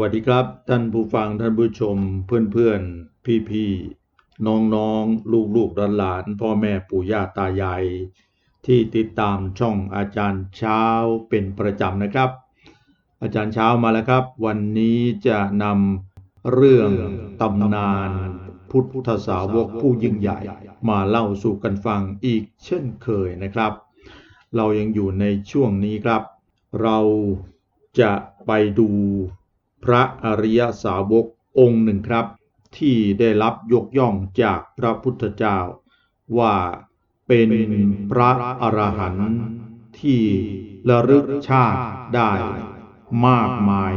สวัสดีครับ ท่านผู้ฟังท่านผู้ชมเพื่อนเพื่อนพี่พี่ๆน้องน้องลูกลูกหลานๆพ่อแม่ปู่ย่าตายาย ที่ติดตามช่องอาจารย์เช้าเป็นประจำนะครับ อาจารย์เช้ามาแล้วครับ วันนี้จะนำเรื่องตำนานพุทธสาวกผู้ยิ่งใหญ่ มาเล่าสู่กันฟังอีกเช่นเคยนะครับ เรายังอยู่ในช่วงนี้ครับ เราจะไปดู พระอริยสาวกองค์หนึ่งครับ ที่ได้รับยกย่องจากพระพุทธเจ้า ว่าเป็นพระอรหันต์ที่ระลึกชาติได้มากมาย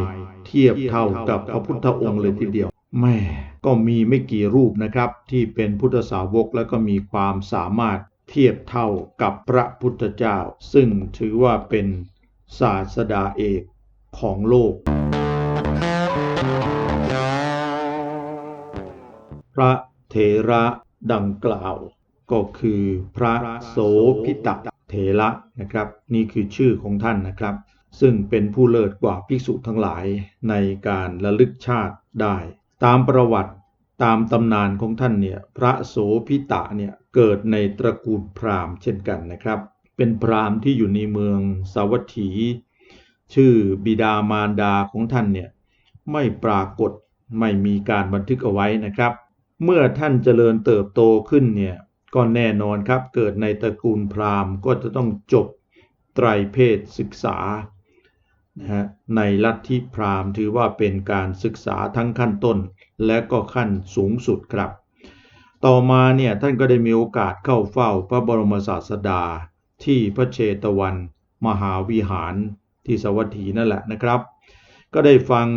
เทียบเท่ากับพระพุทธองค์เลยทีเดียวแม่ก็มีไม่กี่รูปนะครับ ที่เป็นพุทธสาวกแล้วก็มีความสามารถเทียบเท่ากับพระพุทธเจ้า ซึ่งถือว่าเป็นศาสดาเอกของโลก พระเถระดังกล่าว ก็คือพระโสพิตะเถระนะครับ นี่คือชื่อของท่านนะครับ ซึ่งเป็นผู้เลิศกว่าภิกษุทั้งหลายในการระลึกชาติได้ ตามประวัติตามตำนานของท่านเนี่ยพระโสพิตะเนี่ยเกิดในตระกูลพราหมณ์เช่นกันนะครับ เป็นพราหมณ์ที่อยู่ในเมืองสาวัตถี ชื่อบิดามารดาของท่านเนี่ยไม่ปรากฏไม่มีการบันทึกเอาไว้นะครับ เมื่อท่านเจริญเติบโตขึ้นเนี่ยก็แน่นอนครับ เกิดในตระกูลพราหมณ์ก็จะต้องจบไตรเพศศึกษานะฮะในลัทธิพราหมณ์ถือว่าเป็นการศึกษาทั้งขั้นต้นและก็ขั้นสูงสุดครับ ต่อมาเนี่ยท่านก็ได้มีโอกาสเข้าเฝ้าพระบรมศาสดา ที่พระเชตวัน มหาวิหารที่สวัสดีนั่นแหละนะครับ ก็ได้ฟัง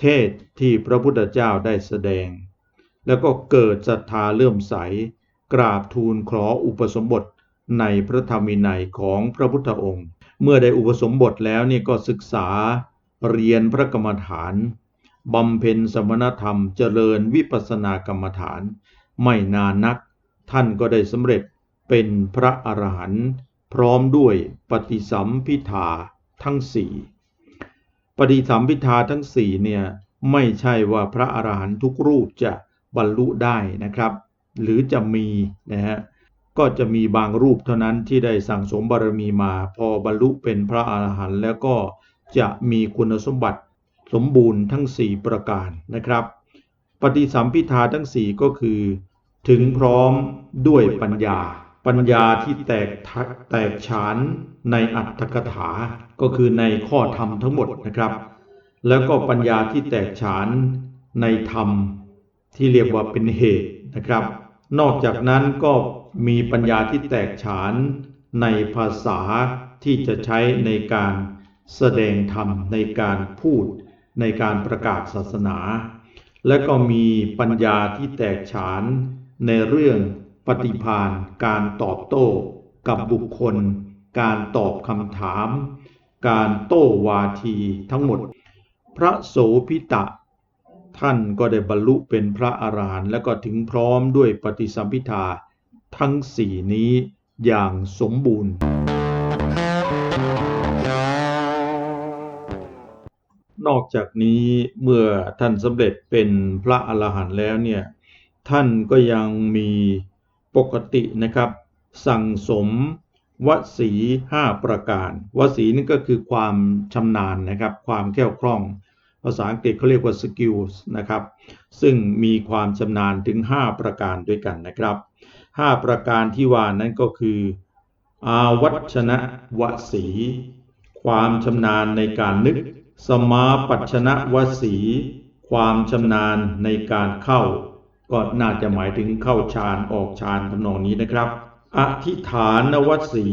เทศที่พระพุทธเจ้าได้แสดง แล้วก็เกิดศรัทธาเลื่อมใส กราบทูลขออุปสมบทในพระธรรมวินัยของพระพุทธองค์ เมื่อได้อุปสมบทแล้วนี่ก็ศึกษาเรียนพระกรรมฐานบำเพ็ญสมณธรรมเจริญวิปัสสนากรรมฐาน ไม่นานนัก ท่านก็ได้สำเร็จเป็นพระอรหันต์พร้อมด้วยปฏิสัมพิธาทั้งสี่ปฏิสัมพิทาทั้งสี่เนี่ยไม่ใช่ว่าพระอรหันต์ทุกรูปจะ บรรลุได้นะครับ หรือจะมีนะฮะก็จะมีบางรูปเท่านั้นที่ได้สั่งสมบารมีมา พอบรรลุเป็นพระอรหันต์แล้วก็จะมีคุณสมบัติสมบูรณ์ทั้ง 4 ประการนะครับ ปฏิสัมพิทาทั้ง 4 ก็คือ ถึงพร้อมด้วยปัญญา ปัญญาที่แตกทะแตกฉานในอัตถกถา ก็คือในข้อธรรมทั้งหมดนะครับ แล้วก็ปัญญาที่แตกฉานในธรรม ที่เรียกว่าเป็นเหตุนะครับ นอกจากนั้นก็มีปัญญาที่แตกฉานในภาษาที่จะใช้ในการแสดงธรรมในการพูดในการประกาศศาสนา และก็มีปัญญาที่แตกฉานในเรื่องปฏิภาณการตอบโต้กับบุคคล การตอบคำถาม การโต้วาทีทั้งหมด พระโสพิตะ ท่านก็ได้บรรลุเป็นพระอรหันต์และก็ถึงพร้อมด้วยปฏิสัมพิทาทั้งสี่นี้อย่างสมบูรณ์ นอกจากนี้เมื่อท่านสำเร็จเป็นพระอรหันต์แล้วเนี่ยท่านก็ยังมีปกตินะครับ สั่งสมวสีห้าประการ วสีนี่ก็คือความชำนาญนะครับ ความแคล่วคล่อง ภาษาอังกฤษเขาเรียกว่า skills นะครับ ซึ่งมีความชำนาญถึง 5 ประการด้วยกันนะครับ 5 ประการที่ว่านั้นก็คืออาวัชนะวสี ความชำนาญในการนึก สมาปัชนะวสี ความชำนาญในการเข้า ก็น่าจะหมายถึงเข้าฌานออกฌานทำนองนี้นะครับ อธิฐานวสี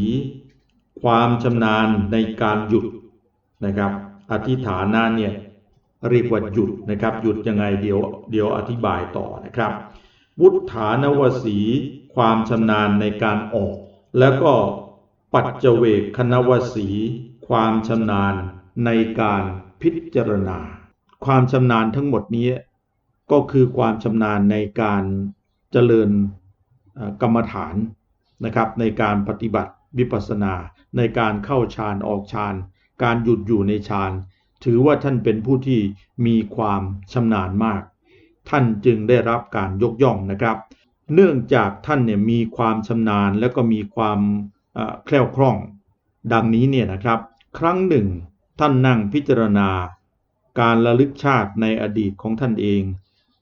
ความชำนาญในการหยุดนะครับ อธิฐานะเนี่ย เรียกว่าหยุดนะครับหยุดยังไงเดี๋ยวเดี๋ยวอธิบายต่อนะครับวุฒานวสีความชำนาญในการออก แล้วก็ปัจเจเวกคณวสี ความชำนาญในการพิจารณา ความชำนาญทั้งหมดนี้ก็คือความชำนาญในการเจริญกรรมฐานนะครับ ในการปฏิบัติวิปัสสนา ในการเข้าฌานออกฌานการหยุดอยู่ในฌาน ถือว่าท่านเป็นผู้ที่มีความชำนาญมาก ท่านจึงได้รับการยกย่องนะครับ เนื่องจากท่านเนี่ยมีความชำนาญและก็มีความแคล่วคล่อง ดังนี้เนี่ยนะครับ ครั้งหนึ่ง ท่านนั่งพิจารณา การระลึกชาติในอดีตของท่านเอง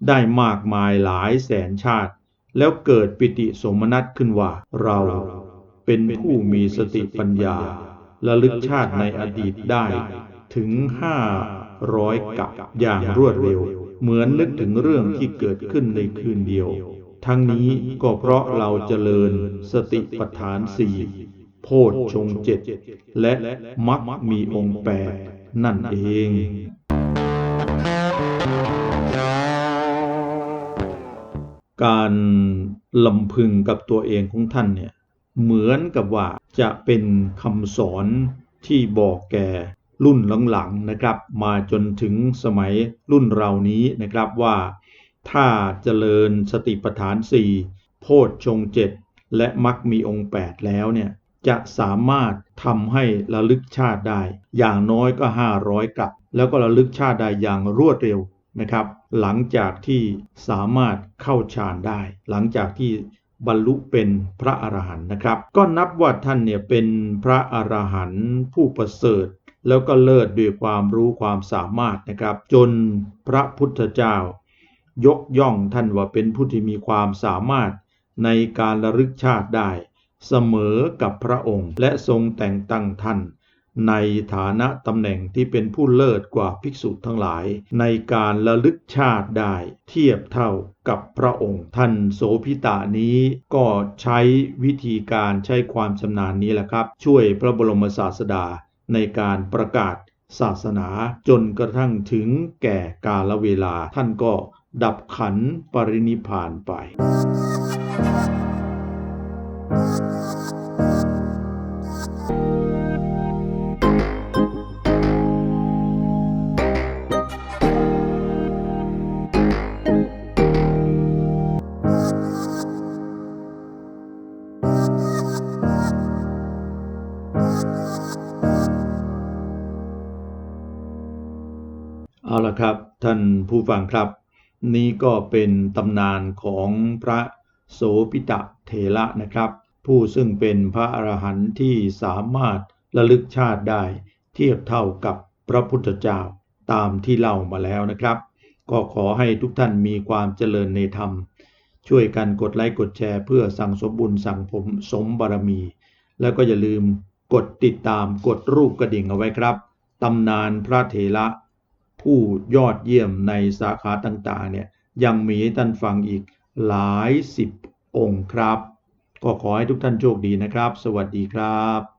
ได้มากมายหลายแสนชาติ แล้วเกิดปิติสมนัตขึ้นว่าเราเป็นผู้มีสติปัญญาระลึกชาติในอดีตได้ ถึงห้าร้อยกับอย่างรวดเร็ว เหมือนนึกถึงเรื่องที่เกิดขึ้นในคืนเดียว ทั้งนี้ก็เพราะเราเจริญสติปัฏฐานสี่โพชฌงเจ็ดและมักมีองค์แปดนั่นเองการลำพึงกับตัวเองของท่านเนี่ยเหมือนกับว่าจะเป็นคำสอนที่บอกแก่ รุ่นหลังๆนะครับ มาจนถึงสมัยรุ่นเรานี้นะครับว่า ถ้าเจริญสติปัฏฐาน 4 โพชฌงเจ็ดและมักมีองค์ 8 แล้วเนี่ยจะสามารถทำให้ระลึกชาติได้ อย่างน้อยก็ 500กับ แล้วก็ระลึกชาติได้อย่างรวดเร็วนะครับ หลังจากที่สามารถเข้าฌานได้ หลังจากที่บรรลุเป็นพระอรหันต์นะครับ ก็นับว่าท่านเนี่ยเป็นพระอรหันต์ผู้ประเสริฐ แล้วก็เลิศด้วยความรู้ความสามารถนะครับ จนพระพุทธเจ้า ยกย่องท่านว่าเป็นผู้ที่มีความสามารถในการระลึกชาติได้ เสมอกับพระองค์ และทรงแต่งตั้งท่านในฐานะตำแหน่งที่เป็นผู้เลิศกว่าภิกษุทั้งหลาย ในการระลึกชาติได้ เทียบเท่ากับพระองค์ ท่านโสพิตานี้ก็ใช้วิธีการใช้ความชำนาญนี้แหละครับ ช่วยพระบรมศาสดา ในการประกาศศาสนาจนกระทั่งถึงแก่กาลเวลาท่านก็ดับขันปรินิพพานไป เอาละครับ ท่านผู้ฟังครับ นี่ก็เป็นตำนานของพระโสพิตะเถระนะครับ ผู้ซึ่งเป็นพระอรหันต์ที่สามารถระลึกชาติได้ เทียบเท่ากับพระพุทธเจ้าตามที่เล่ามาแล้วนะครับ ก็ขอให้ทุกท่านมีความเจริญในธรรม ช่วยกันกดไลค์กดแชร์เพื่อสั่งสมบุญสั่งผมสมบารมี แล้วก็อย่าลืมกดติดตามกดรูปกระดิ่งเอาไว้ครับตำนานพระเถระ ผู้ยอดเยี่ยมในสาขาต่างๆเนี่ยยังมีให้ท่านฟังอีกหลายสิบองค์ครับ ก็ขอให้ทุกท่านโชคดีนะครับ สวัสดีครับ